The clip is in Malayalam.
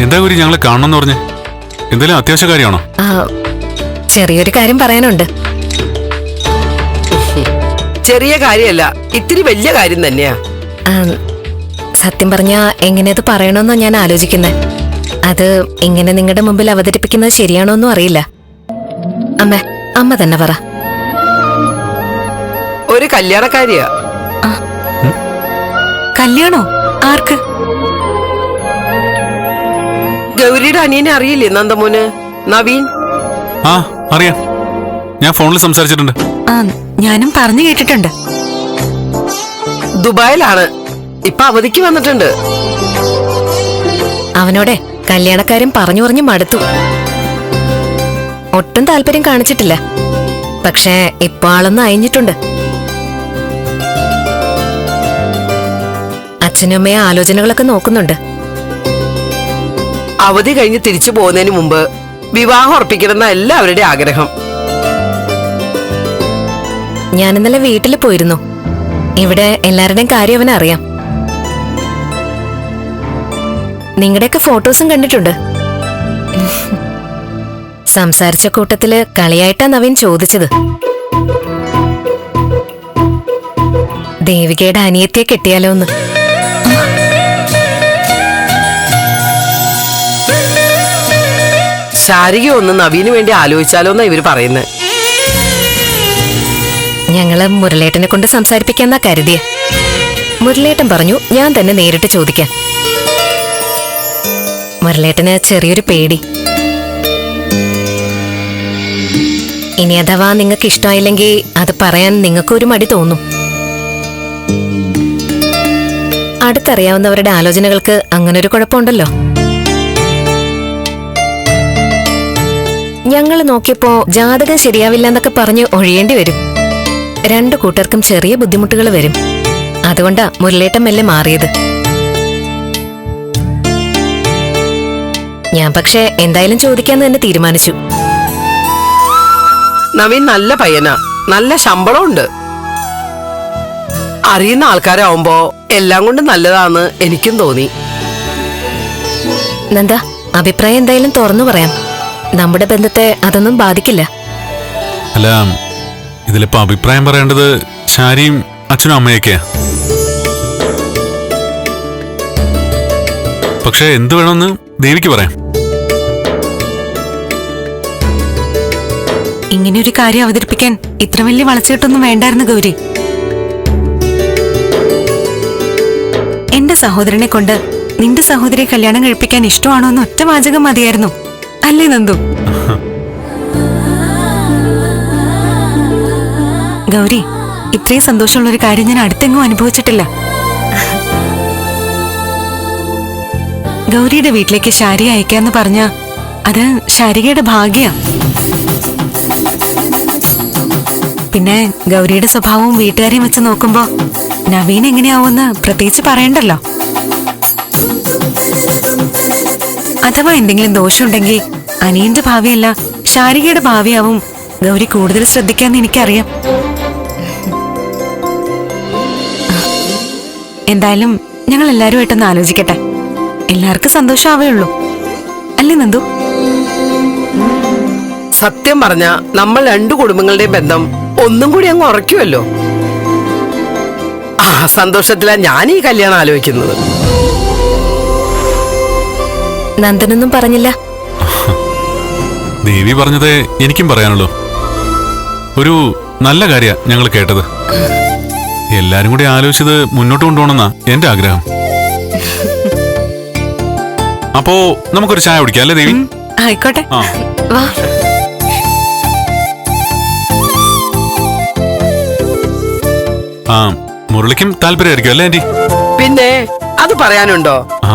എന്താ ഗുരു ഞങ്ങളെ കാണണമെന്ന് പറഞ്ഞ്? എന്തെങ്കിലും അത്യാവശ്യ കാര്യമാണോ? ആ, ചെറിയൊരു കാര്യം പറയാനുണ്ട്. ചെറിയ കാര്യമല്ല ഇത്തിരി വലിയ കാര്യം തന്നെയാ. ആ, സത്യം പറഞ്ഞാ എങ്ങനെയത് പറയണമെന്നോ ഞാൻ ആലോചിക്കുന്നത് അത് ഇങ്ങനെ നിങ്ങളുടെ മുമ്പിൽ അവതരിപ്പിക്കുന്നത് ശരിയാണോന്നും അറിയില്ല. അമ്മ അമ്മ തന്നെ പറ. ഒരു കല്യാണക്കാരിയാ. കല്യാണോ? ആർക്ക്? ഗൗരിയുടെ അനിയനെ അറിയില്ലേ നന്ദമോന്? നവീൻ? ആ അറിയാം. ഞാൻ ഫോണിൽ സംസാരിച്ചിട്ടുണ്ട്. ആ ഞാനും പറഞ്ഞു കേട്ടിട്ടുണ്ട്. ദുബായിലാണ്. ഇപ്പൊ അവധിക്ക് വന്നിട്ടുണ്ട്. അവനോടെ കല്യാണക്കാരൻ പറഞ്ഞു പറഞ്ഞു മടുത്തു. ഒട്ടും താല്പര്യം കാണിച്ചിട്ടില്ല. പക്ഷേ ഇപ്പൊ ആളൊന്ന് അയഞ്ഞിട്ടുണ്ട്. അച്ഛനും അമ്മയെ ആലോചനകളൊക്കെ നോക്കുന്നുണ്ട്. അവധി കഴിഞ്ഞ് തിരിച്ചു പോകുന്നതിന് മുമ്പ് വിവാഹം ഉറപ്പിക്കണമെന്ന എല്ലാവരുടെ ആഗ്രഹം. ഞാൻ ഇന്നലെ വീട്ടിൽ പോയിരുന്നു. ഇവിടെ എല്ലാവരുടെയും കാര്യം അവനറിയാം നിങ്ങളുടെയൊക്കെ ഫോട്ടോസും കണ്ടിട്ടുണ്ട്. സംസാരിച്ച കൂട്ടത്തിൽ കളിയായിട്ടാ നവീൻ ചോദിച്ചത്. ദേവികയുടെ അനിയത്തിയെ കിട്ടിയാലോ എന്ന്. ശാരിക ഒന്ന് നവീന് വേണ്ടി ആലോചിച്ചാലോ എന്നാ ഇവർ പറയുന്നത് ഞങ്ങൾ മുരളേട്ടനെ കൊണ്ട് സംസാരിപ്പിക്കാന്നാ കരുതിയ. മുരളേട്ടൻ പറഞ്ഞു ഞാൻ തന്നെ നേരിട്ട് ചോദിക്കാം. മുരളേട്ടന് ചെറിയൊരു പേടി. ഇനി അഥവാ നിങ്ങൾക്ക് ഇഷ്ടമായില്ലെങ്കിൽ അത് പറയാൻ നിങ്ങൾക്കൊരു മടി തോന്നും. അടുത്തറിയാവുന്നവരുടെ ആലോചനകൾക്ക് അങ്ങനൊരു കുഴപ്പമുണ്ടല്ലോ. ഞങ്ങൾ നോക്കിയപ്പോ ജാതകം ശരിയാവില്ല എന്നൊക്കെ പറഞ്ഞ് ഒഴിയേണ്ടി വരും. രണ്ടു കൂട്ടർക്കും ചെറിയ ബുദ്ധിമുട്ടുകൾ വരും. അതുകൊണ്ടാ മുരളേട്ടം മെല്ലെ മാറിയത്. ഞാൻ പക്ഷേ എന്തായാലും ചോദിക്കാന്ന് തന്നെ തീരുമാനിച്ചു. നവീൻ നല്ല പയ്യനാ. നല്ല ശമ്പളം ഉണ്ട് അറിയുന്ന ആൾക്കാരാവുമ്പോ എല്ലാം കൊണ്ട് നല്ലതാന്ന് എനിക്കും തോന്നി. നന്ദ അഭിപ്രായം എന്തായാലും തുറന്നു പറയാം. നമ്മുടെ ബന്ധത്തെ അതൊന്നും ബാധിക്കില്ല. അല്ല ഇതിലിപ്പോ അഭിപ്രായം പറയേണ്ടത് ശാരിയും അച്ഛനും അമ്മയൊക്കെയാ. പക്ഷെ എന്ത് വേണമെന്ന് ദേവിക്ക് പറയാം. ഇങ്ങനെ ഒരു കാര്യം അവതരിപ്പിക്കാൻ ഇത്ര വലിയ വളച്ചിട്ടൊന്നും വേണ്ടായിരുന്നു ഗൗരി. എന്റെ സഹോദരനെ കൊണ്ട് നിന്റെ സഹോദരിയെ കല്യാണം കഴിപ്പിക്കാൻ ഇഷ്ടമാണോ എന്ന് ഒറ്റ വാചകം മതിയായിരുന്നു. അല്ലേ നന്ദു? ഗൗരി ഇത്രയും സന്തോഷമുള്ള ഒരു കാര്യം ഞാൻ അടുത്തെങ്ങും അനുഭവിച്ചിട്ടില്ല. ഗൗരിയുടെ വീട്ടിലേക്ക് ശാരി അയക്കാന്ന് പറഞ്ഞ അത് ശാരികയുടെ ഭാഗ്യ. പിന്നെ ഗൗരിയുടെ സ്വഭാവവും വീട്ടുകാരെയും വെച്ച് നോക്കുമ്പോ നവീൻ എങ്ങനെയാവുമെന്ന് പ്രത്യേകിച്ച് പറയണ്ടല്ലോ? അഥവാ എന്തെങ്കിലും ദോഷമുണ്ടെങ്കിൽ അനിയന്റെ ഭാവിയല്ല ശാരികയുടെ ഭാവിയാവും. ഗൗരി കൂടുതൽ ശ്രദ്ധിക്കാന്ന് എനിക്കറിയാം. എന്തായാലും ഞങ്ങൾ എല്ലാവരുമായിട്ടൊന്ന് ആലോചിക്കട്ടെ. എല്ലാവർക്കും സന്തോഷമാവേ ഉള്ളൂ അല്ലേ നന്ദു? സത്യം പറഞ്ഞ നമ്മൾ രണ്ടു കുടുംബങ്ങളുടെയും ബന്ധം ഒന്നും കൂടി അങ്ങ് ഉറയ്ക്കുമല്ലോ ആ സന്തോഷത്തിലാ ഞാൻ ഈ കല്യാണം ആലോചിക്കുന്നത്. നന്ദനൊന്നും പറഞ്ഞില്ല. ദേവി പറഞ്ഞതേ എനിക്കും പറയാനുള്ളൂ. ഒരു നല്ല കാര്യ ഞങ്ങൾ കേട്ടത്. എല്ലാരും കൂടി ആലോചിച്ചത് മുന്നോട്ട് കൊണ്ടുപോകണമെന്നാ എന്റെ ആഗ്രഹം. അപ്പോ നമുക്കൊരു ചായ കുടിക്കാം അല്ലേ ദേവി? ആയിക്കോട്ടെ. ആ. വാ. ആ മുരളിക്കും താല്പര്യമായിരിക്കും അല്ലേ ആന്റി പിന്നെ അത് പറയാനുണ്ടോ? ആ.